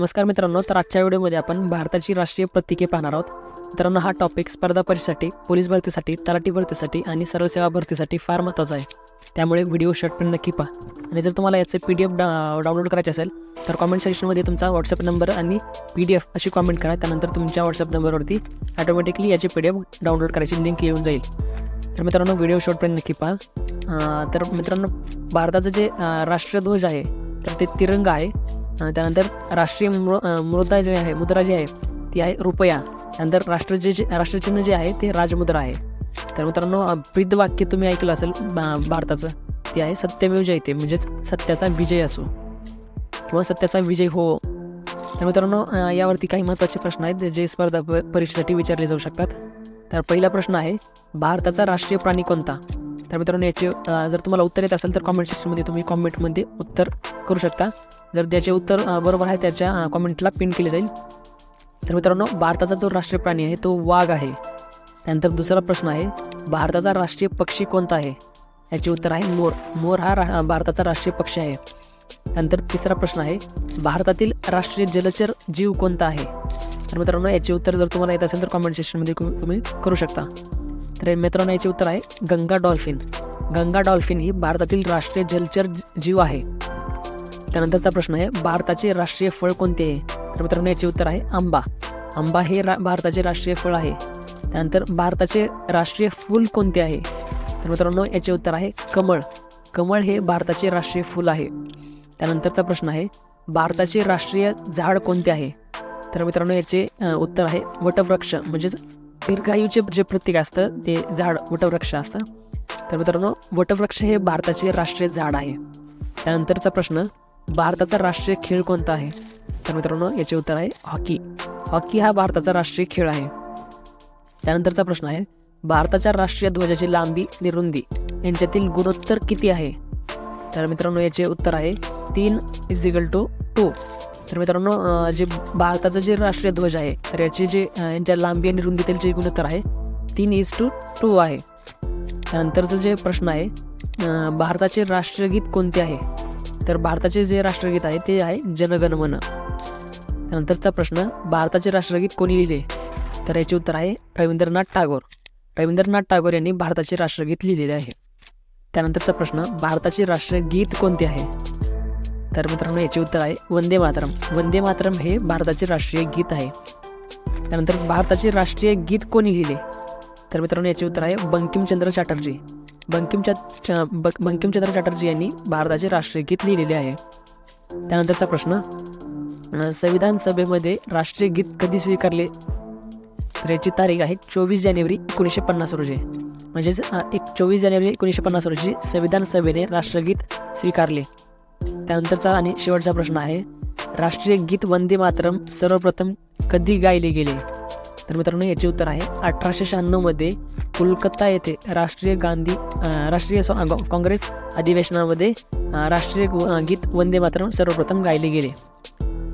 नमस्कार मित्रांनो तर आजच्या व्हिडिओमध्ये आपण भारताची राष्ट्रीय प्रतीके पाहणार आहोत. मित्रांनो हा टॉपिक स्पर्धा परीक्षेसाठी पोलीस भरतीसाठी तलाठी भरतीसाठी आणि सर्वसेवा भरतीसाठी फार महत्त्वाचा आहे. त्यामुळे व्हिडिओ शॉर्टपर्यंत नक्की पहा. आणि जर तुम्हाला याचे पी डी एफ डाउनलोड करायचे असेल तर कॉमेंट सेक्शनमध्ये तुमचा व्हॉट्सअप नंबर आणि पी डी एफ अशी कॉमेंट करा. त्यानंतर तुमच्या व्हॉट्सअप नंबरवरती ऑटोमॅटिकली याची पी डी एफ डाउनलोड करायची लिंक येऊन जाईल. तर मित्रांनो व्हिडिओ शॉर्टपर्यंत नक्की पहा. तर मित्रांनो भारताचं जे राष्ट्रीय राष्ट्रध्वज आहे तर ते तिरंगा आहे. त्यानंतर राष्ट्रीय मृ मुद्रा जे आहे मुद्रा जी आहे ती आहे रुपया. त्यानंतर राष्ट्र जे जे- राष्ट्रचिन्ह जे आहे ते राजमुद्रा आहे. तर मित्रांनो ब्रीद वाक्य तुम्ही ऐकलं असेल भारताचं ते आहे सत्यमेव जयते म्हणजेच सत्याचा विजय असो किंवा सत्याचा विजय हो. तर मित्रांनो यावरती काही महत्त्वाचे प्रश्न आहेत जे स्पर्धा परीक्षेसाठी विचारले जाऊ शकतात. तर पहिला प्रश्न आहे भारताचा राष्ट्रीय प्राणी कोणता? तर मित्रांनो याचे जर तुम्हाला उत्तर येत असेल तर कॉमेंट सेक्शनमध्ये तुम्ही कॉमेंटमध्ये उत्तर करू शकता. जर त्याचे उत्तर बरोबर आहे त्याच्या कॉमेंटला पिन केले जाईल. तर मित्रांनो भारताचा जो राष्ट्रीय प्राणी आहे तो वाघ आहे. त्यानंतर दुसरा प्रश्न आहे भारताचा राष्ट्रीय पक्षी कोणता आहे? याचे उत्तर आहे मोर. मोर हा रा भारताचा राष्ट्रीय पक्षी आहे. त्यानंतर तिसरा प्रश्न आहे भारतातील राष्ट्रीय जलचर जीव कोणता आहे? तर मित्रांनो याचे उत्तर जर तुम्हाला येत असेल तर कॉमेंट सेक्शनमध्ये तुम्ही तुम्ही करू शकता. तर मित्रांनो याचे उत्तर आहे गंगा डॉल्फिन. गंगा डॉल्फिन ही भारतातील राष्ट्रीय जलचर जीव आहे. त्यानंतरचा प्रश्न आहे भारताचे राष्ट्रीय फळ कोणते आहे? तर मित्रांनो याचे उत्तर आहे आंबा. आंबा हे रा भारताचे राष्ट्रीय फळ आहे. त्यानंतर भारताचे राष्ट्रीय फूल कोणते आहे? तर मित्रांनो याचे उत्तर आहे कमळ. कमळ हे भारताचे राष्ट्रीय फूल आहे. त्यानंतरचा प्रश्न आहे भारताचे राष्ट्रीय झाड कोणते आहे? तर मित्रांनो याचे उत्तर आहे वटवृक्ष. म्हणजेच दीर्घायूचे जे प्रतीक असतं ते झाड वटवृक्ष असतं. तर मित्रांनो वटवृक्ष हे भारताचे राष्ट्रीय झाड आहे. त्यानंतरचा प्रश्न भारताचा राष्ट्रीय खेळ कोणता आहे? तर मित्रांनो याचे उत्तर आहे हॉकी. हॉकी हा भारताचा राष्ट्रीय खेळ आहे. त्यानंतरचा प्रश्न आहे भारताच्या राष्ट्रीय ध्वजाची लांबी आणि रुंदी यांच्यातील गुणोत्तर किती आहे? तर मित्रांनो याचे उत्तर आहे तीन इजिकल टू टू तर मित्रांनो जे भारताचं जे राष्ट्रीय ध्वज आहे तर याची जे यांच्या लांबी आणि रुंदीतील जे गुणोत्तर आहे तीन इज टू टू आहे. त्यानंतरचं जे प्रश्न आहे भारताचे भारताचे राष्ट्रगीत कोणते आहे? तर भारताचे जे राष्ट्रगीत आहे ते आहे जनगणमन. त्यानंतरचा प्रश्न भारताचे राष्ट्रगीत कोणी लिहिले? तर याचे उत्तर आहे रवींद्रनाथ टागोर. रवींद्रनाथ टागोर यांनी भारताचे राष्ट्रगीत लिहिलेले आहे. त्यानंतरचा प्रश्न भारताचे राष्ट्रीय गीत कोणते आहे? तर मित्रांनो याचे उत्तर आहे वंदे मातरम. वंदे मातरम हे भारताचे राष्ट्रीय गीत आहे. त्यानंतर भारताचे राष्ट्रीय गीत कोणी लिहिले? तर मित्रांनो याचे उत्तर आहे बंकिमचंद्र चॅटर्जी. बंकिमच्या च- ब- बंकिमचंद्र चॅटर्जी यांनी भारताचे राष्ट्रीय गीत लिहिलेले आहे. त्यानंतरचा प्रश्न संविधान सभेमध्ये राष्ट्रीय गीत कधी स्वीकारले? तर याची तारीख आहे चोवीस जानेवारी एकोणीसशे पन्नास रोजी. म्हणजेच एक चोवीस जानेवारी एकोणीसशे पन्नास रोजी संविधान सभेने राष्ट्रगीत स्वीकारले. त्यानंतरचा आणि शेवटचा प्रश्न आहे राष्ट्रीय गीत वंदे मातरम सर्वप्रथम कधी गायले गेले? तर मित्रांनो याचे उत्तर आहे अठराशे शहाण्णवमध्ये कोलकाता येथे राष्ट्रीय गांधी राष्ट्रीय सॉ- काँग्रेस अधिवेशनामध्ये राष्ट्रीय गीत वंदे मातरम सर्वप्रथम गायले गेले.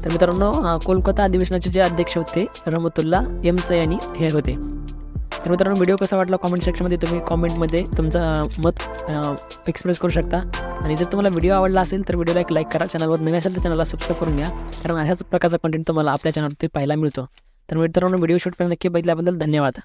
तर मित्रांनो कोलकाता अधिवेशनाचे जे अध्यक्ष होते रहमतुल्ला एम सयानी हे होते. तर मित्रांनो व्हिडिओ कसा वाटला कॉमेंट सेक्शनमध्ये तुम्ही कॉमेंटमध्ये तुमचं मत एक्सप्रेस करू शकता. आणि जर तुम्हाला व्हिडिओ आवडला असेल तर व्हिडिओला एक लाईक करा. चॅनलवर नवीन असेल तर चॅनलला सबस्क्राईब करून घ्या. कारण अशाच प्रकारचा कंटेंट तुम्हाला आपल्या चॅनलवरती पाहायला मिळतो. तर मित्रांनो व्हिडिओ शूटपर्यंत नक्की बघितल्याबद्दल धन्यवाद.